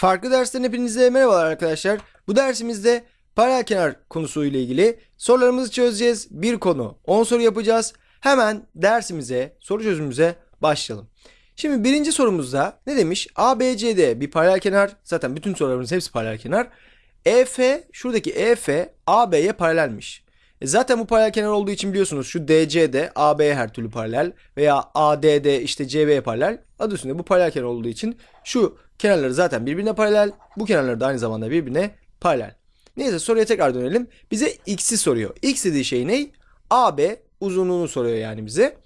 Farklı dersten hepinize merhabalar arkadaşlar. Bu dersimizde paralel kenar konusu ile ilgili sorularımızı çözeceğiz. Bir konu 10 soru yapacağız. Hemen dersimize, soru çözümümüze başlayalım. Şimdi birinci sorumuzda ne demiş? ABCD bir paralel kenar. Zaten bütün sorularımız hepsi paralel kenar. EF, şuradaki EF AB'ye paralelmiş. E zaten bu paralel kenar olduğu için biliyorsunuz şu DC de AB'ye her türlü paralel veya ADD işte CB'ye paralel. Adı üstünde bu paralel kenar olduğu için şu kenarları zaten birbirine paralel. Bu kenarları da aynı zamanda birbirine paralel. Neyse soruya tekrar dönelim. Bize x'i soruyor. X dediği şey ne? AB uzunluğunu soruyor yani bize.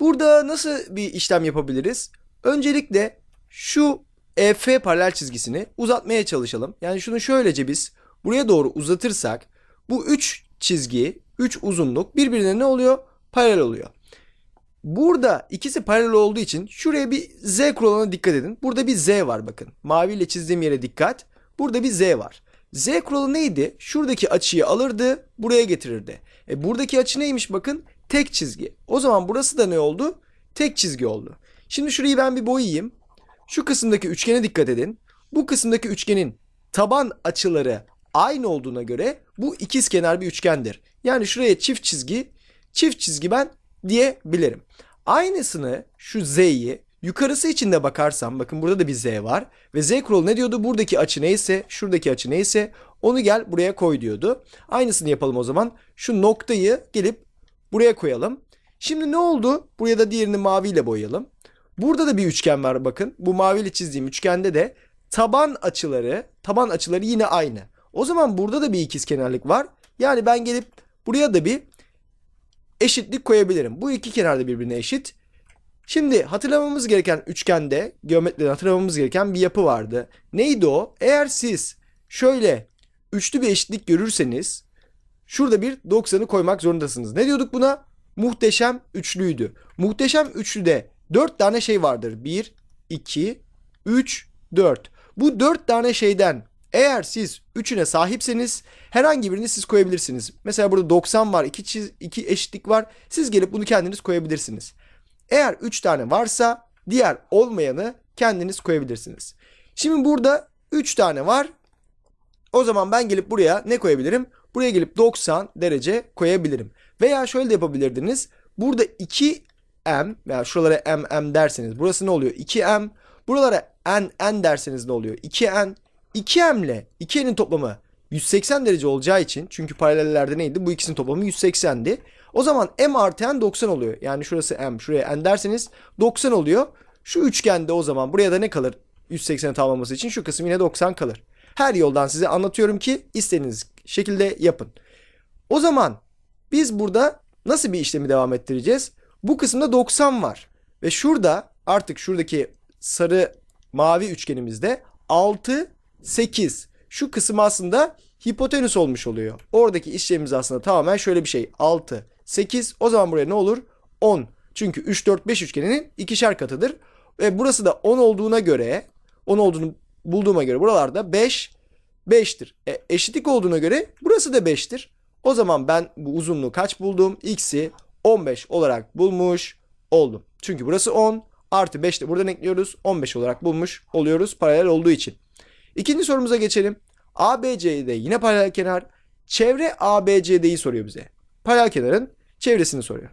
Burada nasıl bir işlem yapabiliriz? Öncelikle şu EF paralel çizgisini uzatmaya çalışalım. Yani şunu şöylece biz buraya doğru uzatırsak bu 3 çizgi, 3 uzunluk birbirine ne oluyor? Paralel oluyor. Burada ikisi paralel olduğu için şuraya bir Z kuralına dikkat edin. Burada bir Z var bakın. Maviyle çizdiğim yere dikkat. Burada bir Z var. Z kuralı neydi? Şuradaki açıyı alırdı, buraya getirirdi. E buradaki açı neymiş bakın? Tek çizgi. O zaman burası da ne oldu? Tek çizgi oldu. Şimdi şurayı ben bir boyayayım. Şu kısımdaki üçgene dikkat edin. Bu kısımdaki üçgenin taban açıları aynı olduğuna göre bu ikiz kenar bir üçgendir. Yani şuraya çift çizgi, çift çizgi ben diyebilirim. Aynısını şu z'yi yukarısı için de bakarsam bakın burada da bir z var ve z kuralı ne diyordu? Buradaki açı neyse, şuradaki açı neyse onu gel buraya koy diyordu. Aynısını yapalım o zaman. Şu noktayı gelip buraya koyalım. Şimdi ne oldu? Buraya da diğerini maviyle boyayalım. Burada da bir üçgen var bakın. Bu maviyle çizdiğim üçgende de taban açıları, taban açıları yine aynı. O zaman burada da bir ikizkenarlık var. Yani ben gelip buraya da bir eşitlik koyabilirim. Bu iki kenar da birbirine eşit. Şimdi hatırlamamız gereken üçgende, geometride hatırlamamız gereken bir yapı vardı. Neydi o? Eğer siz şöyle üçlü bir eşitlik görürseniz şurada bir 90'ı koymak zorundasınız. Ne diyorduk buna? Muhteşem üçlüydü. Muhteşem üçlüde 4 tane şey vardır. 1, 2, 3, 4. Bu 4 tane şeyden eğer siz üçüne sahipseniz herhangi birini siz koyabilirsiniz. Mesela burada 90 var, 2, çiz, 2 eşitlik var. Siz gelip bunu kendiniz koyabilirsiniz. Eğer 3 tane varsa diğer olmayanı kendiniz koyabilirsiniz. Şimdi burada 3 tane var. O zaman ben gelip buraya ne koyabilirim? Buraya gelip 90 derece koyabilirim. Veya şöyle de yapabilirdiniz. Burada 2m veya şuralara m m derseniz burası ne oluyor? 2m. Buralara n n derseniz ne oluyor? 2n. 2m ile 2n'in toplamı 180 derece olacağı için çünkü paralellerde neydi? Bu ikisinin toplamı 180'di. O zaman m artı n 90 oluyor. Yani şurası m, şuraya n derseniz 90 oluyor. Şu üçgende o zaman buraya da ne kalır? 180'i tamamlaması için şu kısım yine 90 kalır. Her yoldan size anlatıyorum ki istediğiniz şekilde yapın. O zaman biz burada nasıl bir işlemi devam ettireceğiz? Bu kısımda 90 var. Ve şurada artık şuradaki sarı mavi üçgenimizde 6, 8. Şu kısım aslında hipotenüs olmuş oluyor. Oradaki işlemimiz aslında tamamen şöyle bir şey. 6, 8. O zaman buraya ne olur? 10. Çünkü 3, 4, 5 üçgeninin ikişer katıdır. Ve burası da 10 olduğuna göre 10 olduğunu bulduğuma göre buralarda 5 5'tir. E, eşitlik olduğuna göre burası da 5'tir. O zaman ben bu uzunluğu kaç buldum? X'i 15 olarak bulmuş oldum. Çünkü burası 10 artı 5 de buradan ekliyoruz. 15 olarak bulmuş oluyoruz paralel olduğu için. İkinci sorumuza geçelim. ABC'de yine paralel kenar. Çevre ABCD'yi soruyor bize. Paralel kenarın çevresini soruyor.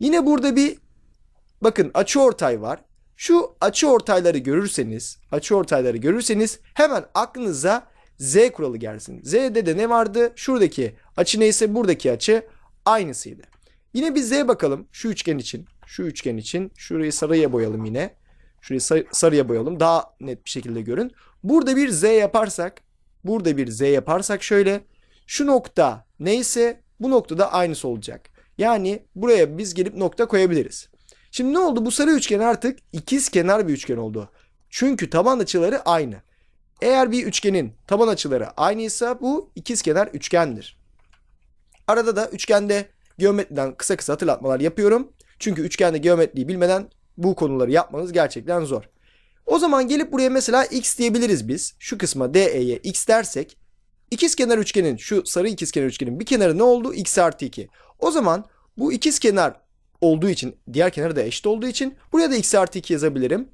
Yine burada bir bakın açı ortay var. Şu açı ortayları görürseniz, açı ortayları görürseniz hemen aklınıza Z kuralı gelsin. Z'de de ne vardı? Şuradaki açı neyse buradaki açı aynısıydı. Yine bir Z bakalım şu üçgen için. Şu üçgen için şurayı sarıya boyalım yine. Şurayı sar- sarıya boyalım. Daha net bir şekilde görün. Burada bir Z yaparsak, burada bir Z yaparsak şöyle şu nokta neyse bu noktada aynısı olacak. Yani buraya biz gelip nokta koyabiliriz. Şimdi ne oldu? Bu sarı üçgen artık ikiz kenar bir üçgen oldu. Çünkü taban açıları aynı. Eğer bir üçgenin taban açıları aynıysa bu ikizkenar üçgendir. Arada da üçgende geometriden kısa kısa hatırlatmalar yapıyorum. Çünkü üçgende geometriyi bilmeden bu konuları yapmanız gerçekten zor. O zaman gelip buraya mesela x diyebiliriz biz. Şu kısma DE'ye x dersek ikizkenar üçgenin şu sarı ikizkenar üçgenin bir kenarı ne oldu? x artı 2. O zaman bu ikizkenar olduğu için diğer kenarı da eşit olduğu için buraya da x artı 2 yazabilirim.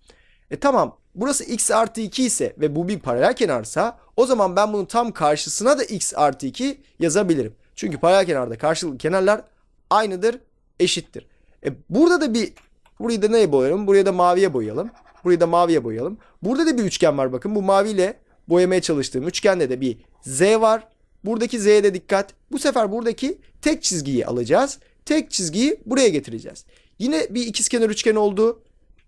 E tamam burası x artı 2 ise ve bu bir paralel kenarsa o zaman ben bunun tam karşısına da x artı 2 yazabilirim. Çünkü paralel kenarda karşılıklı kenarlar aynıdır, eşittir. E burada da bir burayı da neye boyayalım? Buraya da maviye boyayalım. Burayı da maviye boyayalım. Burada da bir üçgen var bakın. Bu maviyle boyamaya çalıştığım üçgende de bir z var. Buradaki z'ye de dikkat. Bu sefer buradaki tek çizgiyi alacağız. Tek çizgiyi buraya getireceğiz. Yine bir ikizkenar üçgen oldu.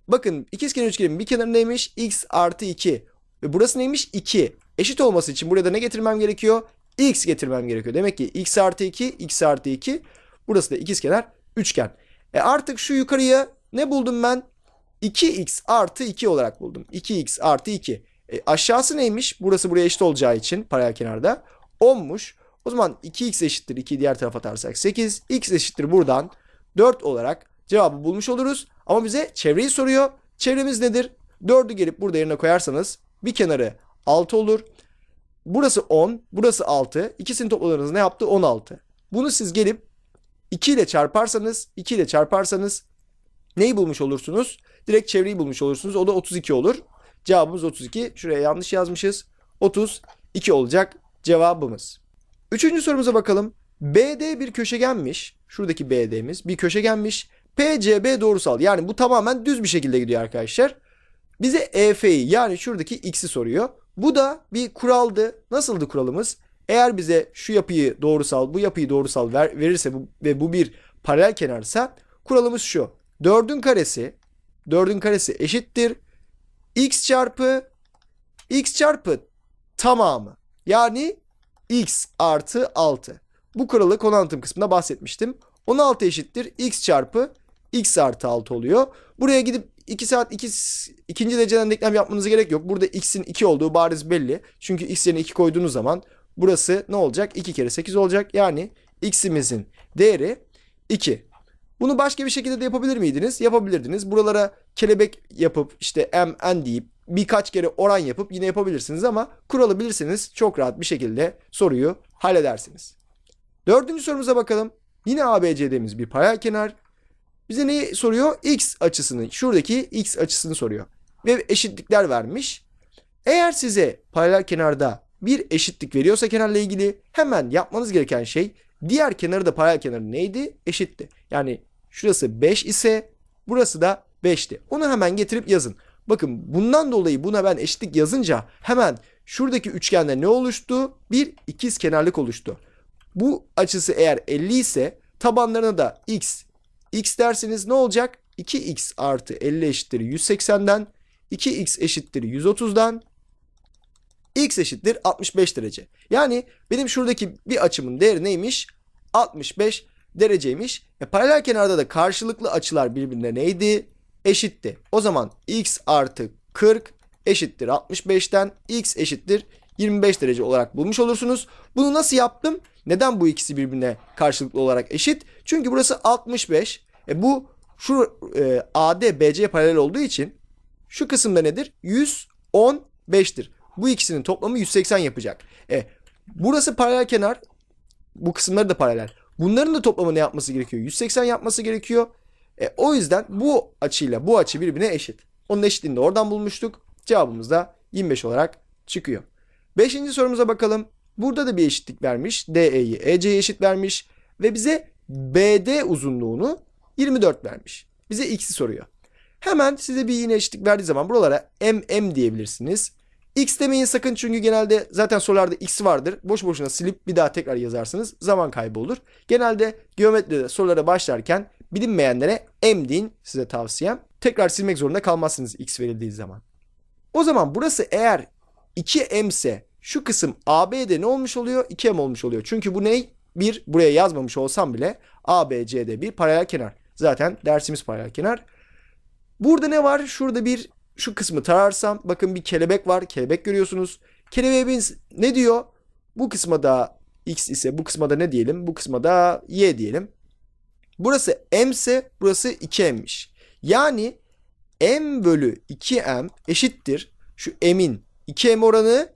Bakın ikizkenar üçgenin bir kenarı neymiş? x artı 2. Ve burası neymiş? 2. Eşit olması için buraya da ne getirmem gerekiyor? x getirmem gerekiyor. Demek ki x artı 2, x artı 2. Burası da ikizkenar üçgen. E artık şu yukarıya ne buldum ben? 2x artı 2 olarak buldum. 2x artı 2. E aşağısı neymiş? Burası buraya eşit olacağı için paralel kenarda 10'muş. O zaman 2x eşittir 2 diğer tarafa atarsak 8. x eşittir buradan 4 olarak cevabı bulmuş oluruz. Ama bize çevreyi soruyor. Çevremiz nedir? 4'ü gelip burada yerine koyarsanız bir kenarı 6 olur. Burası 10, burası 6. İkisini topladığınız ne yaptı? 16. Bunu siz gelip 2 ile çarparsanız, 2 ile çarparsanız neyi bulmuş olursunuz? Direkt çevreyi bulmuş olursunuz. O da 32 olur. Cevabımız 32. Şuraya yanlış yazmışız. 32 olacak cevabımız. Üçüncü sorumuza bakalım. BD bir köşegenmiş. Şuradaki BD'miz bir köşegenmiş. PCB doğrusal. Yani bu tamamen düz bir şekilde gidiyor arkadaşlar. Bize EF'yi yani şuradaki x'i soruyor. Bu da bir kuraldı. Nasıldı kuralımız? Eğer bize şu yapıyı doğrusal, bu yapıyı doğrusal ver, verirse bu, ve bu bir paralel kenarsa kuralımız şu. 4'ün karesi 4'ün karesi eşittir. x çarpı x çarpı tamamı. Yani x artı 6. Bu kuralı konu kısmında bahsetmiştim. 16 eşittir x çarpı x artı 6 oluyor. Buraya gidip 2 saat 2, ikinci dereceden denklem yapmanıza gerek yok. Burada x'in 2 olduğu bariz belli. Çünkü x yerine 2 koyduğunuz zaman burası ne olacak? 2 kere 8 olacak. Yani x'imizin değeri 2. Bunu başka bir şekilde de yapabilir miydiniz? Yapabilirdiniz. Buralara kelebek yapıp işte m, n deyip birkaç kere oran yapıp yine yapabilirsiniz ama kuralı bilirseniz çok rahat bir şekilde soruyu halledersiniz. Dördüncü sorumuza bakalım. Yine ABCD'miz bir paralel kenar. Bize neyi soruyor? X açısını, şuradaki X açısını soruyor. Ve eşitlikler vermiş. Eğer size paralel kenarda bir eşitlik veriyorsa kenarla ilgili hemen yapmanız gereken şey diğer kenarı da paralel kenarı neydi? Eşitti. Yani şurası 5 ise burası da 5'ti. Onu hemen getirip yazın. Bakın bundan dolayı buna ben eşitlik yazınca hemen şuradaki üçgende ne oluştu? Bir ikiz kenarlık oluştu. Bu açısı eğer 50 ise tabanlarına da x x derseniz ne olacak? 2x artı 50 eşittir 180'den 2x eşittir 130'dan x eşittir 65 derece. Yani benim şuradaki bir açımın değeri neymiş? 65 dereceymiş. E, paralel kenarda da karşılıklı açılar birbirine neydi? Eşitti. O zaman x artı 40 eşittir 65'ten x eşittir 25 derece olarak bulmuş olursunuz. Bunu nasıl yaptım? Neden bu ikisi birbirine karşılıklı olarak eşit? Çünkü burası 65. E bu şu e, AD BC paralel olduğu için şu kısımda nedir? 115'tir. Bu ikisinin toplamı 180 yapacak. E burası paralel kenar. Bu kısımları da paralel. Bunların da toplamı ne yapması gerekiyor? 180 yapması gerekiyor. E, o yüzden bu açıyla bu açı birbirine eşit. Onun eşitliğini de oradan bulmuştuk. Cevabımız da 25 olarak çıkıyor. Beşinci sorumuza bakalım. Burada da bir eşitlik vermiş. DE'yi EC'ye eşit vermiş. Ve bize BD uzunluğunu 24 vermiş. Bize x'i soruyor. Hemen size bir yine eşitlik verdiği zaman buralara mm diyebilirsiniz. X demeyin sakın çünkü genelde zaten sorularda x vardır. Boş boşuna silip bir daha tekrar yazarsınız. Zaman kaybı olur. Genelde geometride sorulara başlarken bilinmeyenlere m deyin size tavsiyem. Tekrar silmek zorunda kalmazsınız x verildiği zaman. O zaman burası eğer 2m ise şu kısım AB'de ne olmuş oluyor? 2m olmuş oluyor. Çünkü bu ne? Bir buraya yazmamış olsam bile ABC'de bir paralel kenar. Zaten dersimiz paralel kenar. Burada ne var? Şurada bir şu kısmı tararsam bakın bir kelebek var. Kelebek görüyorsunuz. Kelebeğimiz ne diyor? Bu kısma da x ise bu kısma da ne diyelim? Bu kısma da y diyelim. Burası m ise burası 2m'miş. Yani m bölü 2m eşittir. Şu m'in 2m oranı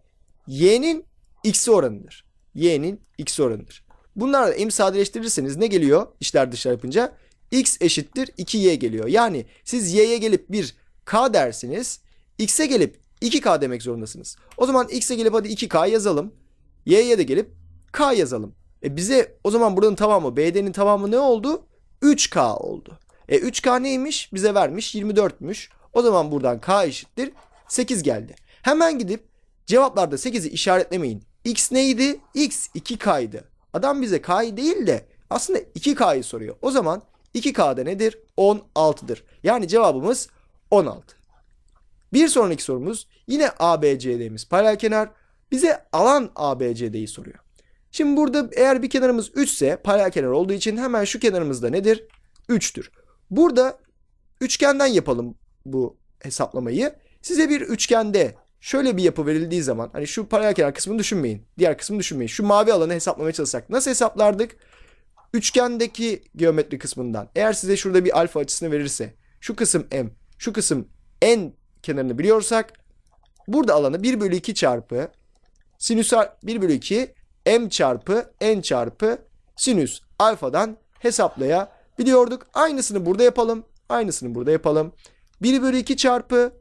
y'nin x oranıdır. y'nin x oranıdır. Bunlarla m sadeleştirirseniz ne geliyor işler dışlar yapınca? x eşittir 2y geliyor. Yani siz y'ye gelip bir k dersiniz. x'e gelip 2k demek zorundasınız. O zaman x'e gelip hadi 2k yazalım. y'ye de gelip k yazalım. E bize o zaman buranın tamamı BD'nin tamamı ne oldu? 3k oldu. E 3k neymiş? Bize vermiş 24'müş. O zaman buradan k eşittir 8 geldi. Hemen gidip cevaplarda 8'i işaretlemeyin. X neydi? X 2K'ydı. Adam bize K'yı değil de aslında 2K'yı soruyor. O zaman 2K'da nedir? 16'dır. Yani cevabımız 16. Bir sonraki sorumuz yine ABCD'miz paralel kenar bize alan ABCD'yi soruyor. Şimdi burada eğer bir kenarımız 3 ise paralel kenar olduğu için hemen şu kenarımızda nedir? 3'tür. Burada üçgenden yapalım bu hesaplamayı. Size bir üçgende şöyle bir yapı verildiği zaman hani şu paralel kenar kısmını düşünmeyin. Diğer kısmını düşünmeyin. Şu mavi alanı hesaplamaya çalışsak nasıl hesaplardık? Üçgendeki geometri kısmından eğer size şurada bir alfa açısını verirse şu kısım m, şu kısım n kenarını biliyorsak burada alanı 1 bölü 2 çarpı sinüs 1 bölü 2 m çarpı n çarpı sinüs alfadan hesaplayabiliyorduk. Aynısını burada yapalım. Aynısını burada yapalım. 1 bölü 2 çarpı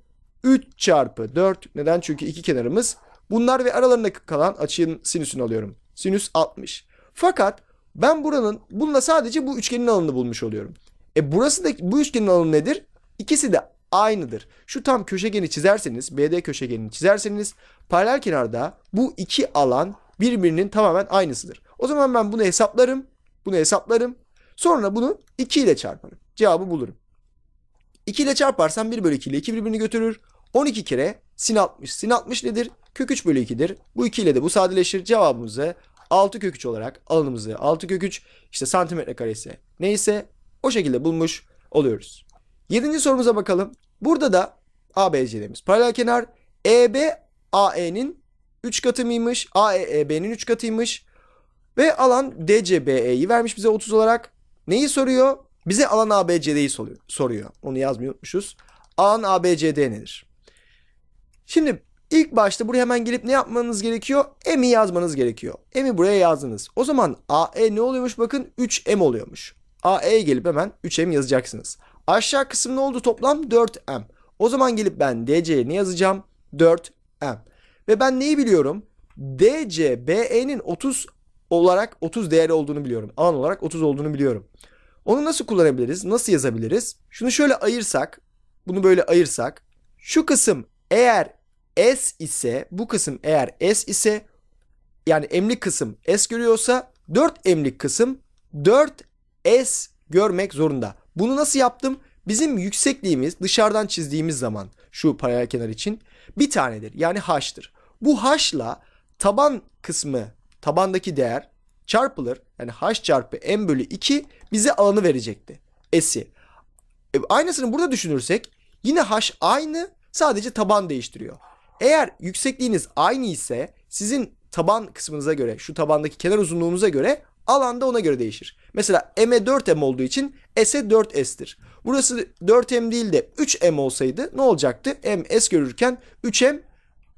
3 çarpı 4. Neden? Çünkü iki kenarımız. Bunlar ve aralarında kalan açının sinüsünü alıyorum. Sinüs 60. Fakat ben buranın bununla sadece bu üçgenin alanını bulmuş oluyorum. E burası da bu üçgenin alanı nedir? İkisi de aynıdır. Şu tam köşegeni çizerseniz, BD köşegenini çizerseniz paralel kenarda bu iki alan birbirinin tamamen aynısıdır. O zaman ben bunu hesaplarım. Bunu hesaplarım. Sonra bunu 2 ile çarparım. Cevabı bulurum. 2 ile çarparsam 1 bölü 2 ile 2 birbirini götürür. 12 kere sin 60. Sin 60 nedir? Kök 3 bölü 2'dir. Bu 2 ile de bu sadeleşir. Cevabımızı 6 kök 3 olarak alanımızı 6 kök 3 işte santimetre karesi neyse o şekilde bulmuş oluyoruz. 7. sorumuza bakalım. Burada da ABC'demiz paralel kenar EB AE'nin 3 katı mıymış? AE EB'nin 3 katıymış. Ve alan DCBE'yi vermiş bize 30 olarak. Neyi soruyor? Bize alan ABCD'yi soruyor. Onu yazmayı unutmuşuz. Alan ABCD nedir? Şimdi ilk başta buraya hemen gelip ne yapmanız gerekiyor? M'i yazmanız gerekiyor. M'i buraya yazdınız. O zaman AE ne oluyormuş? Bakın 3M oluyormuş. AE'ye gelip hemen 3M yazacaksınız. Aşağı kısım ne oldu toplam? 4M. O zaman gelip ben DC'ye ne yazacağım? 4M. Ve ben neyi biliyorum? DC BE'nin 30 olarak 30 değeri olduğunu biliyorum. Alan olarak 30 olduğunu biliyorum. Onu nasıl kullanabiliriz? Nasıl yazabiliriz? Şunu şöyle ayırsak, bunu böyle ayırsak, şu kısım eğer S ise, bu kısım eğer S ise, yani emlik kısım S görüyorsa 4 emlik kısım 4 S görmek zorunda. Bunu nasıl yaptım? Bizim yüksekliğimiz dışarıdan çizdiğimiz zaman şu paralel kenar için bir tanedir. Yani h'tır. Bu h'la taban kısmı, tabandaki değer çarpılır. Yani h çarpı m bölü 2 bize alanı verecekti. S'i. E, aynısını burada düşünürsek yine h aynı sadece taban değiştiriyor. Eğer yüksekliğiniz aynı ise sizin taban kısmınıza göre şu tabandaki kenar uzunluğunuza göre alan da ona göre değişir. Mesela m'e 4m olduğu için s'e 4s'tir. Burası 4m değil de 3m olsaydı ne olacaktı? m s görürken 3m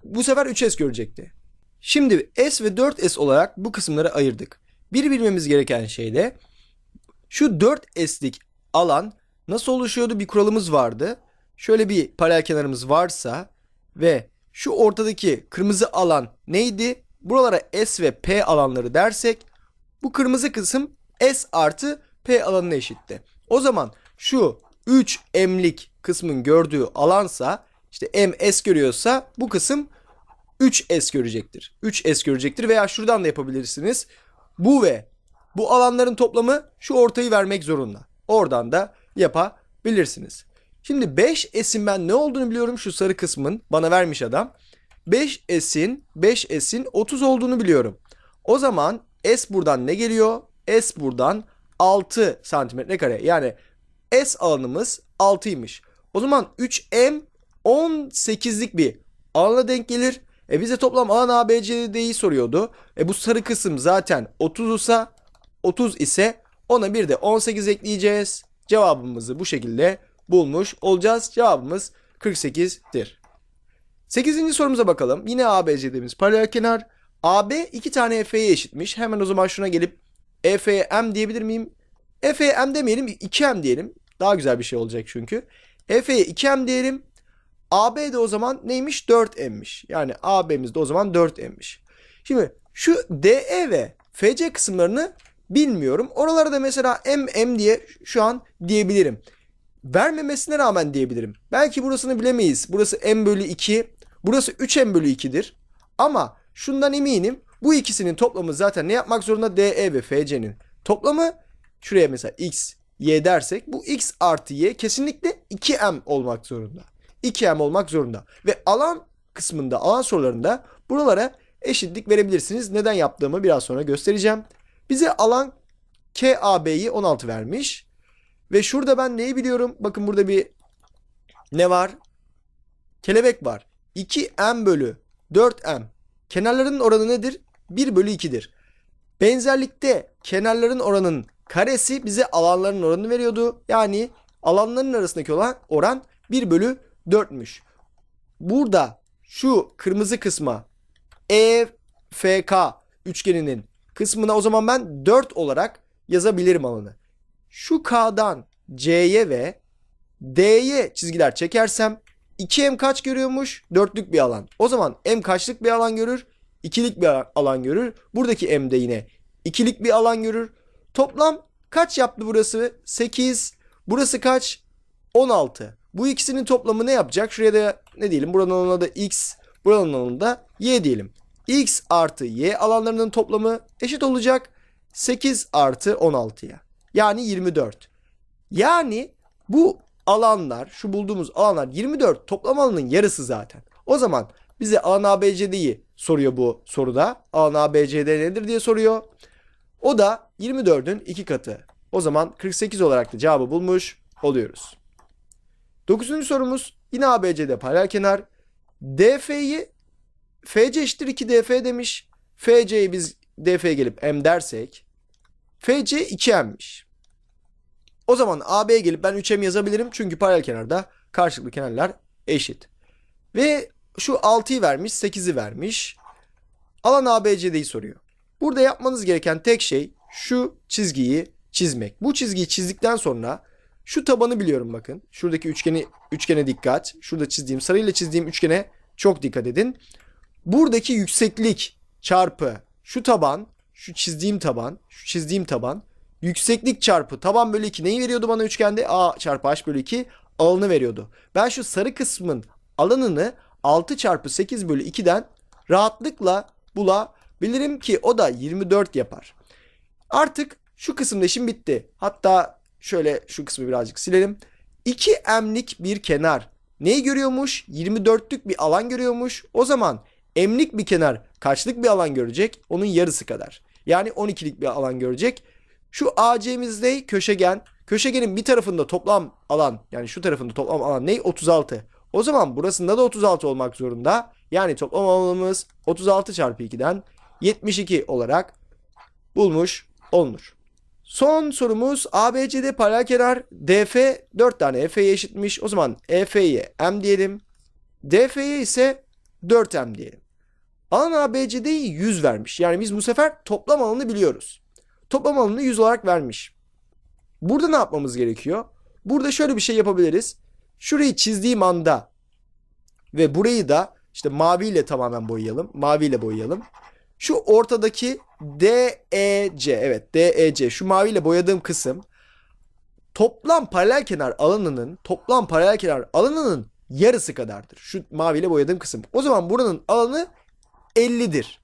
bu sefer 3s görecekti. Şimdi s ve 4s olarak bu kısımları ayırdık. Bir bilmemiz gereken şey de şu 4s'lik alan nasıl oluşuyordu? Bir kuralımız vardı. Şöyle bir paralel kenarımız varsa ve şu ortadaki kırmızı alan neydi? Buralara S ve P alanları dersek bu kırmızı kısım S artı P alanına eşitti. O zaman şu 3 M'lik kısmın gördüğü alansa işte M S görüyorsa bu kısım 3S görecektir. 3S görecektir veya şuradan da yapabilirsiniz. Bu ve bu alanların toplamı şu ortayı vermek zorunda. Oradan da yapabilirsiniz. Şimdi 5S'in ben ne olduğunu biliyorum şu sarı kısmın bana vermiş adam. 5S'in 5S'in 30 olduğunu biliyorum. O zaman S buradan ne geliyor? S buradan 6 santimetre kare. Yani S alanımız 6'ymış. O zaman 3M 18'lik bir alana denk gelir. E bize toplam alan ABCD'yi soruyordu. E bu sarı kısım zaten 30 ise 30 ise ona bir de 18 ekleyeceğiz. Cevabımızı bu şekilde bulmuş olacağız. Cevabımız 48'dir. 8. sorumuza bakalım. Yine ABC'demiz paralel kenar. AB iki tane EF'ye eşitmiş. Hemen o zaman şuna gelip EF'ye M diyebilir miyim? EF'ye M demeyelim 2M diyelim. Daha güzel bir şey olacak çünkü. EF'ye 2M diyelim. AB de o zaman neymiş? 4M'miş. Yani AB'miz de o zaman 4M'miş. Şimdi şu DE ve FC kısımlarını bilmiyorum. Oralara da mesela M M diye şu an diyebilirim. Vermemesine rağmen diyebilirim. Belki burasını bilemeyiz. Burası M bölü 2. Burası 3M bölü 2'dir. Ama şundan eminim. Bu ikisinin toplamı zaten ne yapmak zorunda? DE ve FC'nin toplamı. Şuraya mesela X, Y dersek bu X artı Y kesinlikle 2M olmak zorunda. 2M olmak zorunda. Ve alan kısmında, alan sorularında buralara eşitlik verebilirsiniz. Neden yaptığımı biraz sonra göstereceğim. Bize alan KAB'yi 16 vermiş. Ve şurada ben neyi biliyorum? Bakın burada bir ne var? Kelebek var. 2M bölü 4M. Kenarların oranı nedir? 1 bölü 2'dir. Benzerlikte kenarların oranın karesi bize alanların oranını veriyordu. Yani alanların arasındaki olan oran 1 bölü 4'müş. Burada şu kırmızı kısma EFK üçgeninin kısmına o zaman ben 4 olarak yazabilirim alanı. Şu K'dan C'ye ve D'ye çizgiler çekersem 2M kaç görüyormuş? Dörtlük bir alan. O zaman M kaçlık bir alan görür? İkilik bir alan görür. Buradaki M de yine ikilik bir alan görür. Toplam kaç yaptı burası? 8. Burası kaç? 16. Bu ikisinin toplamı ne yapacak? Şuraya da ne diyelim? Buranın alanına da X, buranın alanına da Y diyelim. X artı Y alanlarının toplamı eşit olacak 8 artı 16'ya. Yani 24. Yani bu alanlar, şu bulduğumuz alanlar 24 toplam alanın yarısı zaten. O zaman bize alan ABCD'yi soruyor bu soruda. Alan ABCD nedir diye soruyor. O da 24'ün 2 katı. O zaman 48 olarak da cevabı bulmuş oluyoruz. 9. sorumuz yine ABCD paralel kenar. DF'yi FC eşittir 2 DF demiş. FC'yi biz DF'ye gelip M dersek FC 2M'miş. O zaman AB'ye gelip ben 3M yazabilirim. Çünkü paralel kenarda karşılıklı kenarlar eşit. Ve şu 6'yı vermiş, 8'i vermiş. Alan ABCD'yi soruyor. Burada yapmanız gereken tek şey şu çizgiyi çizmek. Bu çizgiyi çizdikten sonra şu tabanı biliyorum bakın. Şuradaki üçgeni üçgene dikkat. Şurada çizdiğim sarıyla çizdiğim üçgene çok dikkat edin. Buradaki yükseklik çarpı şu taban, şu çizdiğim taban, şu çizdiğim taban yükseklik çarpı taban bölü 2 neyi veriyordu bana üçgende? A çarpı h bölü 2 alanı veriyordu. Ben şu sarı kısmın alanını 6 çarpı 8 bölü 2'den rahatlıkla bulabilirim ki o da 24 yapar. Artık şu kısımda işim bitti. Hatta şöyle şu kısmı birazcık silelim. 2 emlik bir kenar. Neyi görüyormuş? 24'lük bir alan görüyormuş. O zaman emlik bir kenar kaçlık bir alan görecek? Onun yarısı kadar. Yani 12'lik bir alan görecek. Şu AC'mizde köşegen. Köşegenin bir tarafında toplam alan yani şu tarafında toplam alan ne? 36. O zaman burasında da 36 olmak zorunda. Yani toplam alanımız 36 çarpı 2'den 72 olarak bulmuş olunur. Son sorumuz ABCD paralel kenar DF 4 tane EF'ye eşitmiş. O zaman EF'ye M diyelim. DF'ye ise 4M diyelim. Alan ABCD'yi 100 vermiş. Yani biz bu sefer toplam alanı biliyoruz. Toplam alanını 100 olarak vermiş. Burada ne yapmamız gerekiyor? Burada şöyle bir şey yapabiliriz. Şurayı çizdiğim anda ve burayı da işte maviyle tamamen boyayalım. Maviyle boyayalım. Şu ortadaki DEC evet DEC şu maviyle boyadığım kısım toplam paralel kenar alanının toplam paralel kenar alanının yarısı kadardır. Şu maviyle boyadığım kısım. O zaman buranın alanı 50'dir.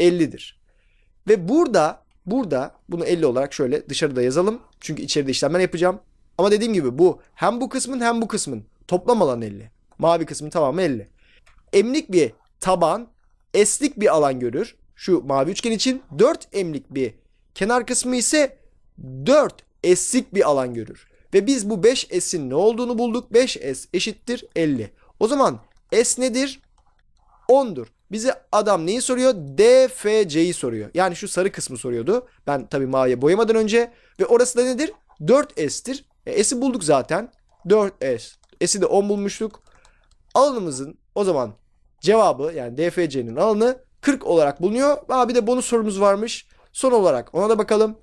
50'dir. Ve burada burada bunu 50 olarak şöyle dışarıda yazalım. Çünkü içeride işlemler yapacağım. Ama dediğim gibi bu hem bu kısmın hem bu kısmın toplam alan 50. Mavi kısmın tamamı 50. Emlik bir taban eslik bir alan görür. Şu mavi üçgen için 4 emlik bir kenar kısmı ise 4 eslik bir alan görür. Ve biz bu 5 S'in ne olduğunu bulduk. 5S eşittir 50. O zaman S nedir? 10'dur. Bize adam neyi soruyor? DFC'yi soruyor. Yani şu sarı kısmı soruyordu. Ben tabii maviye boyamadan önce. Ve orası da nedir? 4S'tir. E, S'i bulduk zaten. 4S. S'i de 10 bulmuştuk. Alanımızın o zaman cevabı yani DFC'nin alanı 40 olarak bulunuyor. Aa, bir de bonus sorumuz varmış. Son olarak ona da bakalım.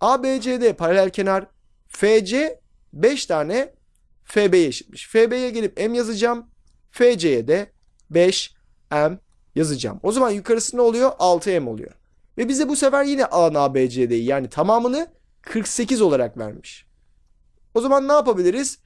ABCD paralel kenar FC 5 tane FB'ye eşitmiş. FB'ye gelip M yazacağım. FC'ye de 5M yazacağım. O zaman yukarısı ne oluyor? 6M oluyor. Ve bize bu sefer yine alan ABCD'yi yani tamamını 48 olarak vermiş. O zaman ne yapabiliriz?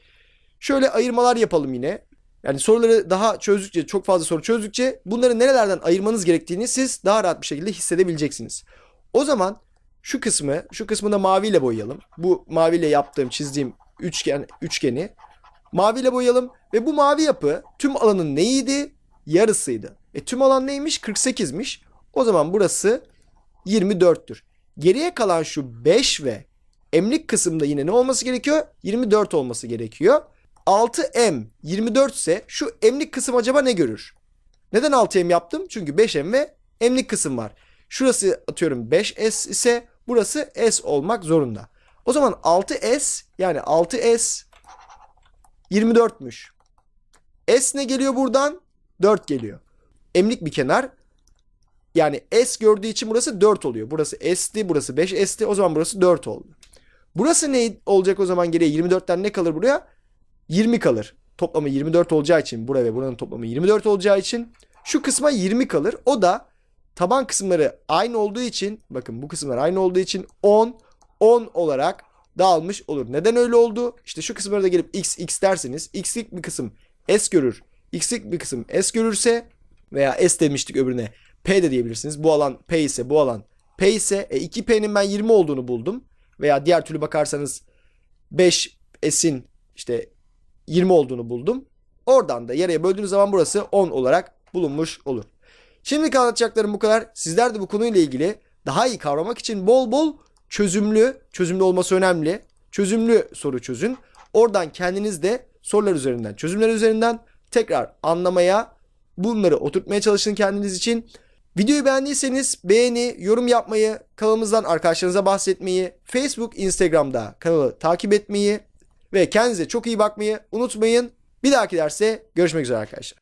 Şöyle ayırmalar yapalım yine. Yani soruları daha çözdükçe, çok fazla soru çözdükçe bunları nerelerden ayırmanız gerektiğini siz daha rahat bir şekilde hissedebileceksiniz. O zaman şu kısmı, şu kısmını maviyle boyayalım. Bu maviyle yaptığım, çizdiğim üçgen, üçgeni maviyle boyayalım ve bu mavi yapı tüm alanın neyiydi? Yarısıydı. E tüm alan neymiş? 48'miş. O zaman burası 24'tür. Geriye kalan şu 5 ve emlik kısımda yine ne olması gerekiyor? 24 olması gerekiyor. 6M 24 ise şu emlik kısım acaba ne görür? Neden 6M yaptım? Çünkü 5M ve emlik kısım var. Şurası atıyorum 5S ise burası S olmak zorunda. O zaman 6S yani 6S 24'müş. S ne geliyor buradan? 4 geliyor. Emlik bir kenar. Yani S gördüğü için burası 4 oluyor. Burası S'ti, burası 5S'ti. O zaman burası 4 oldu. Burası ne olacak o zaman geriye? 24'ten ne kalır buraya? 20 kalır. Toplamı 24 olacağı için buraya ve buranın toplamı 24 olacağı için şu kısma 20 kalır. O da taban kısımları aynı olduğu için bakın bu kısımlar aynı olduğu için 10 10 olarak dağılmış olur. Neden öyle oldu? İşte şu kısımlara da gelip x x derseniz x'lik bir kısım s görür. X'lik bir kısım s görürse veya s demiştik öbürüne p de diyebilirsiniz. Bu alan p ise bu alan p ise e, 2p'nin ben 20 olduğunu buldum. Veya diğer türlü bakarsanız 5s'in işte 20 olduğunu buldum. Oradan da yarıya böldüğünüz zaman burası 10 olarak bulunmuş olur. Şimdilik anlatacaklarım bu kadar. Sizler de bu konuyla ilgili daha iyi kavramak için bol bol çözümlü, çözümlü olması önemli. Çözümlü soru çözün. Oradan kendiniz de sorular üzerinden, çözümler üzerinden tekrar anlamaya, bunları oturtmaya çalışın kendiniz için. Videoyu beğendiyseniz beğeni, yorum yapmayı, kanalımızdan arkadaşlarınıza bahsetmeyi, Facebook, Instagram'da kanalı takip etmeyi ve kendinize çok iyi bakmayı unutmayın. Bir dahaki derste görüşmek üzere arkadaşlar.